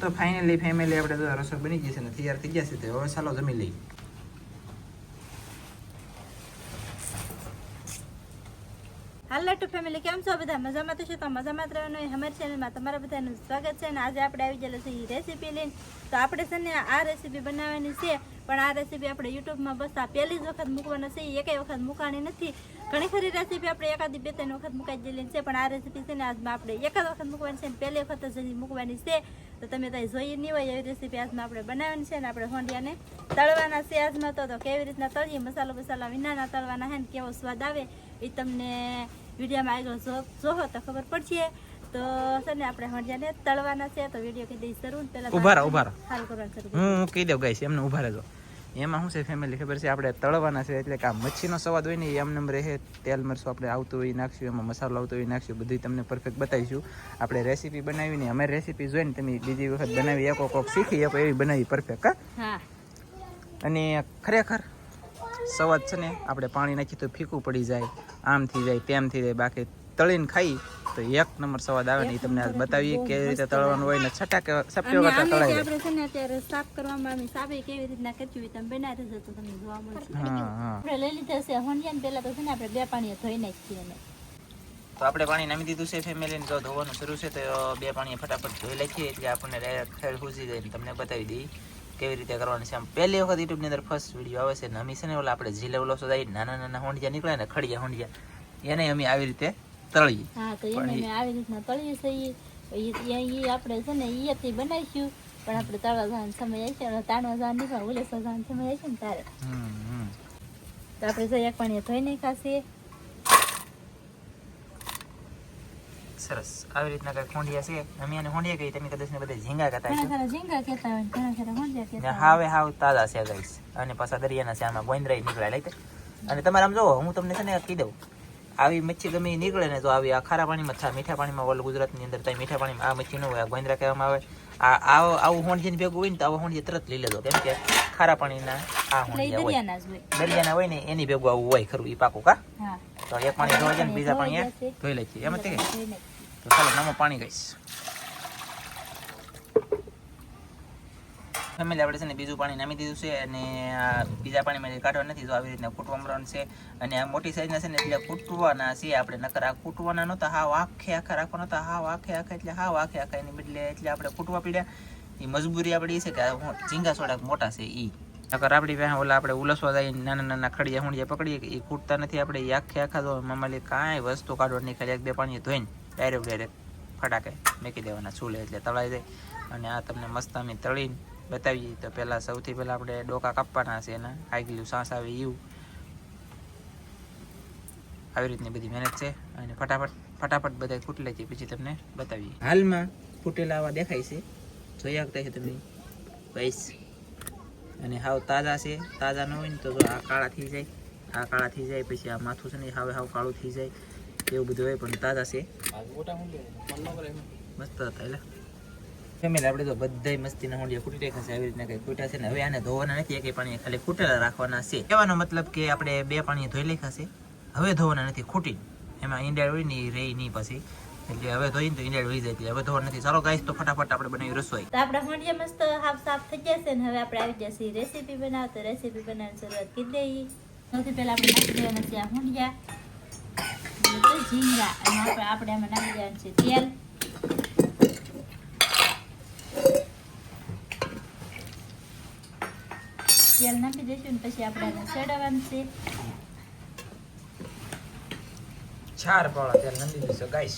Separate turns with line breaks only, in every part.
તો finally family આપણે તો રસોઈ બની ગઈ છે ને તૈયાર થઈ ગયા છે, તો હવે ચાલો જમી લઈ
હાલો ટુ ફેમિલી કેમ છો બધા? મજામાં તો છો? તો મજામાં જ રહેવાનું અમારી ચેનલમાં તમારા બધાનું સ્વાગત છે અને આજે આપણે આવી ગયેલા છીએ રેસીપી લઈને. તો આપણે છે ને આ રેસીપી બનાવવાની છે, પણ આ રેસીપી આપણે યુટ્યુબમાં બસ આ પહેલી જ વખત મૂકવાના છે એકેય વખત મૂકવાની નથી. ઘણી ખરી રેસીપી આપણે એકાદી બે ત્રણ વખત મુકાઈ ગયેલી છે, પણ આ રેસીપી છે ને આજમાં આપણે એક જ વખત મૂકવાની છે અને પહેલી વખત જ મૂકવાની છે. તો તમે ત્યાં જોઈ નહીં હોય એવી રેસીપી આજમાં આપણે બનાવવાની છે ને આપણે હોંડિયાને તળવાના છે આજમાં તો. કેવી રીતના તળીએ? મસાલો બસાલા વિનાના તળવાના હે ને કેવો સ્વાદ આવે એ તમને વિડીયોમાં આગળ જોહો તો ખબર પડશે. તો છે ને આપણે હણજાને તળવાના છે તો વીડિયો કહી દઈ શરૂ. પહેલાં
ઊભા રહો, ઊભા રહો.
હાલ કરવાનું શરૂ
હું કહી દઉં ગાઈસ એમને ઊભા રહેજો. એમાં શું છે ફેમિલી ખબર છે? આપણે તળવાના છે એટલે કે આ મચ્છીનો સ્વાદ હોય ને એ એમ રહે તેલ મરશું આપણે આવતું હોય નાખશું એમાં મસાલો આવતો હોય નાખશું બધું તમને પરફેક્ટ બતાવીશું. આપણે રેસીપી બનાવીને અમે રેસીપી જોઈને તમે બીજી વખત બનાવી એક કોક શીખી શકો એવી બનાવી પરફેક્ટ હા. અને ખરેખર સ્વાદ છે ને આપણે પાણી નાખીએ તો ફીકું પડી જાય આમ થઈ જાય તેમ થઈ જાય બાકી તળીને ખાઈ તો એક નંબર સ્વાદ આવે ને એ તમને આજ બતાવીએ કેવી રીતે તળવાનું હોય. ને છટાક સપ્યો
અને
કરતા તળાઈ
આપણે છે ને અત્યારે સાફ કરવામાં આવી સાબે કેવી રીતના કરવી તમે બનાવી દેજો તો તમને જોવા મળશે.
હા હા.
આપણે લઈ લીધા છે હોંડિયાને પહેલા તો છે ને આપણે બે પાણી ધોઈ નાખીએ ને
તો આપણે પાણી નામી દીધું છે ફેમિલીને જો ધોવાનું શરૂ છે તો બે પાણી ફટાફટ ધોઈ લખીએ એટલે આપણને ખેડ ખૂસી જાય તમને બતાવી દઈએ કેવી રીતે કરવાની છે આમ? પહેલી વખત યુટ્યુબની અંદર ફર્સ્ટ વીડિયો આવે છે ને અમે છે ને ઓલા આપણે જીલે ઓલો સુધી નાના નાના હોંડિયા નીકળે ને ખડિયા હોંડિયા એને અમે આવી રીતે તળીએ.
હા તો એને અમે આવી રીતના તળીએ છીએ. એ આપણે છે ને ઈયાથી બનાવીશું પણ આપણે તળવા જવાનો સમય આવશે અને તાણવા જવાનો નહીં પણ ઉલેસવા જવાનો સમય આવશે ને
તારે.
તો આપણે જો એક પાણી ધોઈ નાખાશે
સરસ. આવી રીતના કઈ ખોંડિયા છે. અમે એને ખોંડિયા કહીએ તમે કદાચ ને બધા ઝીંગા કહેતા
ઘણા. ઝીંગા કહેતા હોય ઘણા કહેતા
હાવે હાવ તાજા છે ગાઈસ. અને પાછા દરિયાના છે આમાં ગોંદરાઈ નીકળ્યા લાઈક અને તમારે આમ જોવો હું તમને છે ને કહી દઉં. આવી મચ્છી ગમે નીકળે ને તો આવી આ ખારા પાણીમાં થાય મીઠા પાણીમાં ઓલ ગુજરાતની અંદર થાય મીઠા પાણીમાં આ મચ્છી ન હોય આ ગોઈન્દ્રા કહેવામાં આવે. આ આવો આવું હોંડિયાની ભેગું હોય ને તો આવો હોંડિયા તરત લઈ લેજો. કેમ કે ખારા પાણીના આ હોંડિયા હોય.
દરિયાના હોય.
ને એની ભેગું આવું હોય ખરું એ પાકું કા? તો એક પાણી ધોવા જાય ને બીજા પાણી
ધોઈ.
લે છે એમ તે. તો ચાલો નામો પાણી ગઈશ ફેમિલી આપણે છે ને બીજું પાણી નામી દીધું છે અને આ બીજા પાણીમાં કાઢવા નથી તો આવી રીતના કૂટવા છે. અને આ મોટી સાઈઝના છે ને એટલે કૂટવાના છે આપણે. નકર આ કૂટવાના નહોતા હાવ આખે આખા રાખવાના નહોતા હાવ આખે આખા એટલે હાવ આખે આખા એની બદલે એટલે આપણે કૂટવા પીડ્યા. એ મજબૂરી આપણી છે કે ઝીંગા સોડાક મોટા છે એ નકર આપણી પાસે ઓલા આપણે ઉલસવા જાય નાના નાના ખડિયા હુંડિયા પકડીએ એ ખૂટતા નથી આપણે એ આખે આખા તો મમાલી કાંઈ વસ્તુ કાઢવાની ખાલી એક બે પાણી ધોઈને ડાયરેક્ટ ડાયરેક્ટ ફટાકે મૂકી દેવાના ચૂલે એટલે તળાઈ જાય. અને આ તમને મસ્ત અમે તળીને બતાવીએ તો પહેલાં સૌથી પહેલાં આપણે ડોકા કાપવાના છે એના. આગલું સાસ આવે એવું આવી રીતની બધી મહેનત છે અને ફટાફટ ફટાફટ બધા ફૂટલે છે. પછી તમને બતાવીએ. હાલમાં ફૂટેલા આવા દેખાય છે. જોઈ શકતા છો તમે. બસ. અને હાવ તાજા છે. તાજા ન હોય ને તો આ કાળા થઈ જાય. આ કાળા થઈ જાય પછી આ માથું છે ને હાવે હાવ કાળું થઈ જાય. એવું બધું હોય પણ તાજા છે. મસ્ત હતા એટલે. ફેમિલી, આપણે તો બધાય મસ્તીના હોંડિયા ફૂટી નાખ્યા છે. આવી રીતના કઈ ફૂટ્યા છે ને હવે આને ધોવાના નથી. એક પાણી ખાલી ફૂટેલા રાખવાના છે. કહેવાનો મતલબ કે આપણે બે પાણી ધોઈ લખ્યા હવે ધોવાના નથી ખૂટી એમાં ઈંડા હોય ને રહી નહીં પછી. એટલે હવે તો ઇન્ડિયા વહી જાય હવે ધોવા નથી. ચાલો ગાઈસ તો ફટાફટ આપણે બનાવી રસોઈ.
તો આપણા હોંડિયા મસ્ત હાફ સાફ થઈ જશે ને હવે આપણે આવી જશે રેસીપી બનાવ તો રેસીપી બનાવવાની શરૂઆત કરી દઈએ. સૌથી પહેલા આપણે નાખી દેવાના છે આ ઝીંગા. અને આપણે આપણે એમાં નાખી દેવાનું છે તેલ. તેલ નાખી દઈશું ને પછી આપણે ચડાવવાનું છે.
ચાર પાવડા તેલ નાખી દઈશું ગાઈસ.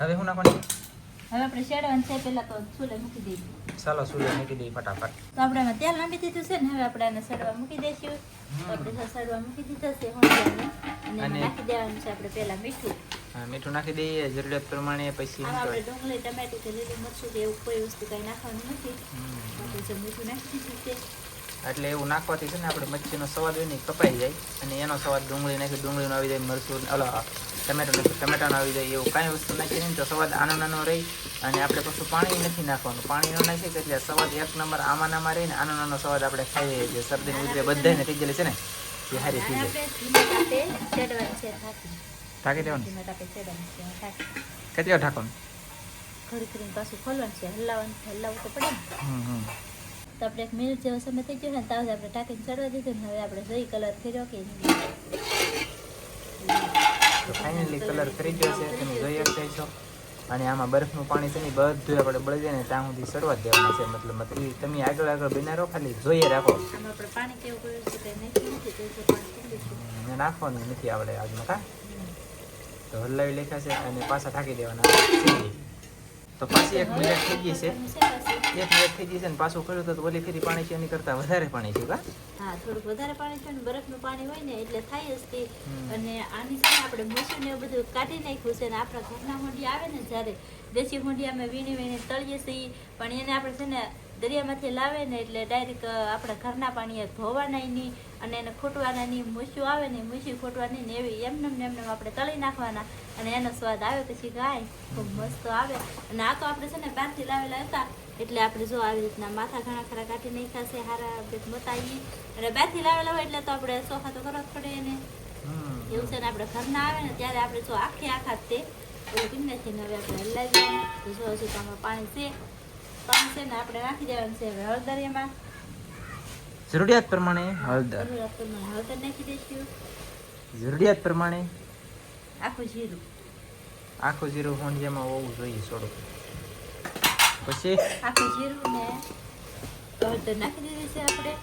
હવે હું નાખવાની?
હવે આપણે શેડવાનું છે પહેલા તો ચૂલે મૂકી દઈએ.
ચાલો સૂર્ય મૂકી દઈએ ફટાફટ.
તો આપણે આમાં તેલ નાખી દીધું છે ને હવે આપણે આને સડવા મૂકી દઈશું. આપણે સડવા મૂકી દીધા છે અને નાખી દેવાનું છે આપણે પહેલા મીઠું.
હા, મીઠું નાખી દઈએ જરૂરિયાત પ્રમાણે પછી
આપણે ડુંગળી ટમેટું કે લીલું મરચું કે એવું કોઈ વસ્તુ કંઈ નાખવાનું નથી. આપણે જો મીઠું નાખી દીધું છે
એટલે એવું નાખવાથી છે ને આપણે મચ્છીનો સ્વાદ હોય ને કપાઈ જાય અને એનો સ્વાદ ડુંગળી નાખી ડુંગળીનો આવી જાય મરચું ઓલા ટમેટો નાખી ટમેટાનો આવી જાય એવું કાંઈ વસ્તુ નાખીએ ને તો સ્વાદ આનો નાનો રહી અને આપણે પછી પાણી નથી નાખવાનું. પાણી ન નાખીએ એટલે સ્વાદ એક નંબર આમાં નામાં રહીને આનો નાનો સ્વાદ આપણે ખાઈએ છીએ. શરદી ઉતરે બધાને થઈ ગયેલી છે ને? એ સારી થઈ જાય
ઢાંકી.
દેવાનું? કેટલી વાર ઢાંકવાનું?
ઘડી કરીને પાછું ખોલવાનું છે હલાવવાનું હલાવવું તો પડે ને.
હમ હમ.
તો આપણે એક મિનિટ જેવો સમય થઈ ગયો ને તાવ આપણે ટાંકીને ચડવા દીધું ને હવે આપણે જોઈ કલર કર્યો કે નહીં.
તો ફાઇનલી કલર કરી ગયો છે તમે જોઈ શકતા છો અને આમાં બરફનું પાણી છે ને બધું આપણે બળી જાય ને ત્યાં સુધી ચડવા દેવાનું છે મતલબ મતલબ તમે આગળ આગળ બનારો ખાલી જોઈએ રાખો.
આમાં આપણે પાણી કેવું કર્યું છે કે નથી નથી તો એ પાણી કરી દઈશું
ને નાખવાનું નથી આપણે આજમાં કા? તો હલાવી લેખા છે અને પાછા ઠાકી દેવાના. તો પાછી એક મિનિટ થઈ ગઈ છે. એક મિનિટ થઈ ગઈ છે ને પાછું કર્યું તો ઓલી ફેરી પાણી છે એની કરતાં વધારે પાણી છે કા?
હા થોડુંક વધારે પાણી છે ને બરફનું પાણી હોય ને એટલે થાય જ તે. અને આની સાથે આપણે એવું બધું કાઢી નાખ્યું છે ને આપણા ઘરના હોંડી આવે ને જ્યારે દેશી હોંડી અમે વીણી વીણી તળીએ છીએ. પણ એને આપણે છે ને દરિયામાંથી લાવે ને એટલે ડાયરેક્ટ આપણા ઘરના પાણીએ ધોવાના નહીં અને એને ખૂટવાના નહીં. મૂછું આવે ને મૂછું ખૂટવાની ને એવી એમને ને એમને આપણે તળી નાખવાના અને એનો સ્વાદ આવે પછી ગાય. ખૂબ મસ્ત આવે. અને આ તો આપણે છે ને બહારથી લાવેલા હતા. એટલે આપણે જો આવી રીતના માથા ઘણા ખરા કાઢી નાખ્યા ખાશે હારા મતાઈ અને બહારથી લાવેલા હોય એટલે તો આપણે સોફા તો કરવા જ પડે એને. એવું છે ને આપણે ઘરના આવે ને ત્યારે આપણે જો આખે આખા તે. એવું નાખીને હવે આપણે હલાવી તો જો હજી તો પાણી છે. પાણી છે ને આપણે નાખી દેવાનું છે હવે હળદર એમાં
જરૂરિયાત પ્રમાણે હળદર.
જરૂરિયાત પ્રમાણે હળદર નાખી દઈશું.
જરૂરિયાત પ્રમાણે?
આખું જીરું.
આખું જીરું હોંડિયામાં હોવું જોઈએ થોડુંક. પછી?
આખું જીરું ને હળદર નાખી દીધી છે આપણે.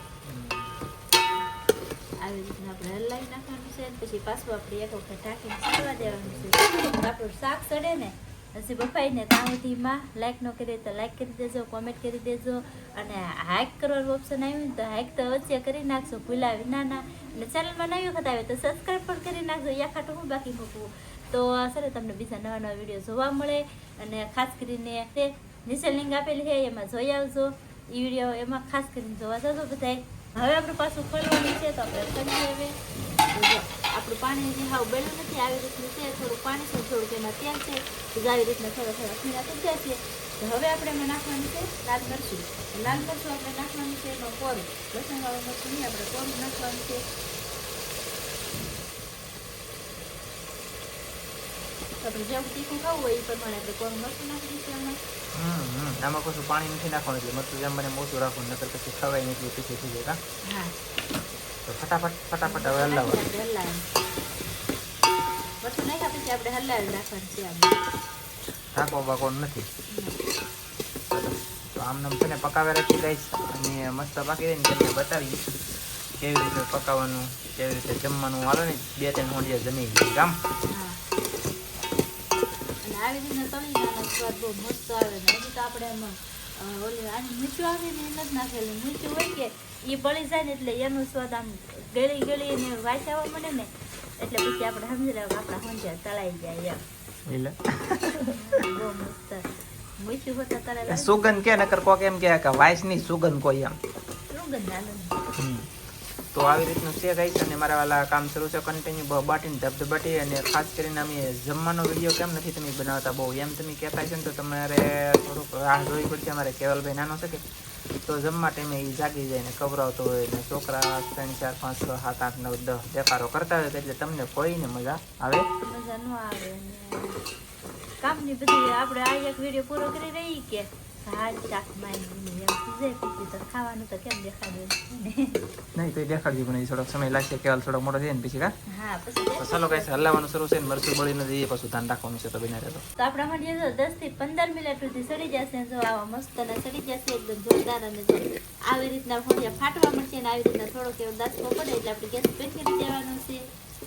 આવી રીતના આપણે હલાવી નાખવાનું છે પછી પાછું આપણે એક વખત ઢાંકીને સડવા દેવાનું છે. આપણું શાક સડે ને. હજી બફાઈને ત્યાં સુધીમાં લાઇક ન કરી તો લાઇક કરી દેજો કોમેન્ટ કરી દેજો અને હાઇક કરવાનું ઓપ્શન આવ્યું તો હાઇક તો અવશ્ય કરી નાખશો ભૂલા વિનાના. અને ચેનલમાં નવી વખત આવે તો સબસ્ક્રાઈબ પણ કરી નાખજો, યા ખાટું હું બાકી મૂકવું તો સર તમને બીજા નવા નવા વીડિયો જોવા મળે અને ખાસ કરીને તે નીચે લિંક આપેલી છે એમાં જોઈ આવજો. એ વીડિયો એમાં ખાસ કરીને જોવા જજો બધાય. હવે આપણે પાછું ખોલવાનું છે તો આપણે ખોલીએ હવે. આપણું પાણી જે હાવ બેલું નથી, આવી રીતનું છે, થોડું પાણી છે, થોડુંક એમાં તેલ છે આવી રીતના થોડા થોડા ખીણા થઈ જાય છે. હવે આપણે એમાં નાખવાનું છે લાલ મરચું. લાલ મરચું આપણે નાખવાનું છે એમાં કોરું. લસણવાળું મરચું નહીં, આપણે કોરું નાખવાનું છે. આપણે જેવું તીખું ખાવું હોય એ પ્રમાણે આપણે કોરું મરચું નાખી દઈશું એમાં.
આમાં કશું પાણી નથી નાખવાનું એટલે મરચું જેમ મને ઓછું રાખવું નકર પછી ખવાય નહીં એટલું પીછે થઈ જાય તો ફટાફટ ફટાફટ હવે હલાવવાનું. ઢાંકો બાકો નથી. તો આમ નામ છે ને પકાવે રાખી દઈશ અને મસ્ત પાકી દઈને તમને બતાવી કેવી રીતે પકાવવાનું કેવી રીતે જમવાનું. હાલો ને બે ત્રણ હોંડિયા જમી ગઈ ગામ.
આવી રીતના તળી નાના સ્વાદ બહુ મસ્ત આવે ને હજી તો આપણે એમાં ઓલી આની મીઠું આવે ને એ જ નાખેલું. મીઠું હોય કે એ પડી જાય ને એટલે એનો સ્વાદ આમ ગળી ગળી ને વાંચાવા મળે ને એટલે પછી આપણે સમજી લેવું આપણા સમજ્યા તળાઈ જાય એમ. બહુ મસ્ત.
સુગંધ કે નકર કોક એમ કે કે વાઇસની સુગંધ કોઈ એમ.
સુગંધ
તો આવી રીતનું છે ગાઈસ અને મારા વાલા કામ શરૂ છે કન્ટિન્યુ બાટીને ધબધબાટી અને ખાસ કરીને અમે જમવાનો વીડિયો કેમ નથી તમે બનાવતા બહુ, એમ તમે કહેતા છે ને તો તમારે થોડુંક રાહ જોવી પડશે, અમારે કેવલભાઈ નાનો છે કે. તો જમવા ટાઈમે એ જાગી જાય ને કબરાવતો હોય ને છોકરા ત્રણ, ચાર, પાંચ, છ, સાત, આઠ, નવ, દસ દેખાડો કરતા હોય, એટલે તમને કોઈને મજા આવે?
મજા ન આવે કામની બધી આપણે આ એક વીડિયો પૂરો કરી રહી કે? હાલ શાક માની એમ થઈ જાય તો ખાવાનું તો કેમ દેખાડ્યું
નહીં તો એ પણ એ થોડોક સમય લાગશે કેવલ થોડોક મોટો થાય પછી કા
હા પછી
ચાલો ગાઈસ હલાવવાનું શરૂ છે ને મરચું બળી નથી એ પાછું ધ્યાન રાખવાનું છે તો બિના રહેતો
તો આપણા માટે જો દસથી પંદર મિનિટ સુધી સડી જશે જો આવા મસ્ત અને સડી જશે એકદમ જોરદાર અને આવી રીતના ફોડિયા ફાટવા મળશે ને આવી રીતના થોડોક એવો દાસકો પડે એટલે આપણે ગેસ બંધ કરી દેવાનો છે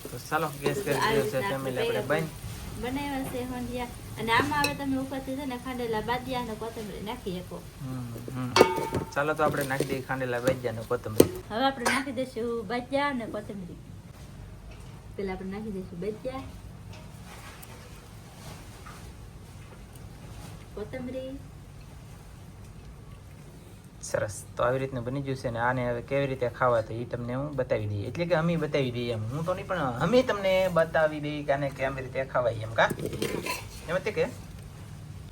તો ચાલો ગેસ કરી દીધો છે ફેમિલી આપણે બંધ
બનાવ્યા છે હોંડિયા. અને આમાં હવે તમે ઉપરથી છે ને ખાંડેલા બાદિયા અને કોથમરી નાખી શકો.
ચાલો તો આપણે નાખી દઈએ ખાંડેલા બાદિયા ને કોથમરી.
હવે આપણે નાખી દઈશું બાદિયા અને કોથમરી. પેલા આપણે નાખી દઈશું બાદિયા. કોથમરી.
સરસ. તો આવી રીતનું બની ગયું છે ને આને હવે કેવી રીતે ખાવા તો એ તમને હું બતાવી દઈએ. એટલે કે અમે બતાવી દઈએ એમ. હું તો નહીં, પણ અમે તમને બતાવી દઈએ કે આને કેવી રીતે ખવાય એમ કા? એમ હતી કે,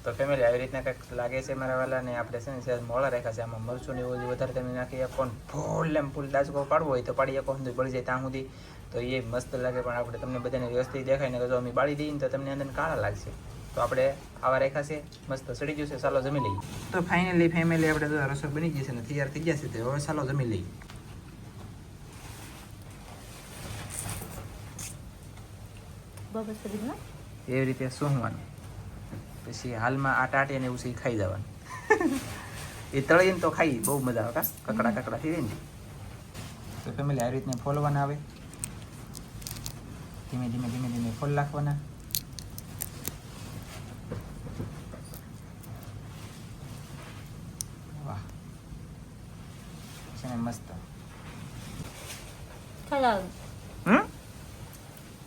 તો ફેમિલી આવી રીતના કંઈક લાગે છે મારા વાલા ને આપણે છે ને સહેજ મોળા રાખ્યા છે, આમાં મરચું ને એવું વધારે તમે નાખી ને ફૂલ એમ ફૂલ દાજકો પાડવો હોય તો પાડી શકો સુધી બળી જાય ત્યાં સુધી. તો એ મસ્ત લાગે, પણ આપણે તમને બધાને વ્યવસ્થિત દેખાય ને જો અમે બાળી દઈએ ને તો તમને અંદર કાળા લાગશે. તો આપણે આવા રાખ્યા છે. મસ્ત સડી ગયું છે. ચાલો જમી લઈએ. તો ફાઇનલી ફેમિલી આપણે રસોઈ બની ગઈ છે ને તૈયાર થઈ ગયા છે તો હવે ચાલો જમી લઈએ. એવી રીતે સૂંઘવાનું પછી હાલમાં આ ટાટી ને એવું ખાઈ જવાનું. એ તળીને તો ખાઈ બહુ મજા આવે કા? કકડા કકડા થઈ જાય ને તો ફેમિલી આવી રીતને ફોલવાના આવે. ધીમે ધીમે ધીમે ધીમે ફોલ નાખવાના વાહ છે ને મસ્ત હમ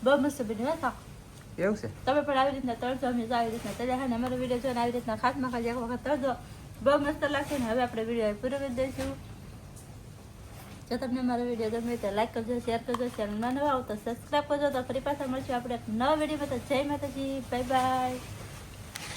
બહુ મસ્ત હો
એવું છે
તમે પણ આવી રીતના તળજો અમે આવી રીતના તળ્યા અને અમારો વીડિયો જોઈને આવી રીતના ખાસ એક વખત તળજો બહુ મસ્ત લાગશે ને હવે આપણે વીડિયો પૂરો કરી દઈશું જો તમને મારો વીડિયો ગમે તો લાઈક કરજો શેર કરજો ચેનલમાં નવા આવો તો સબસ્ક્રાઈબ કરજો તો ફરી પાછા મળશું આપણે એક નવા વિડીયોમાં તો જય માતાજી બાય બાય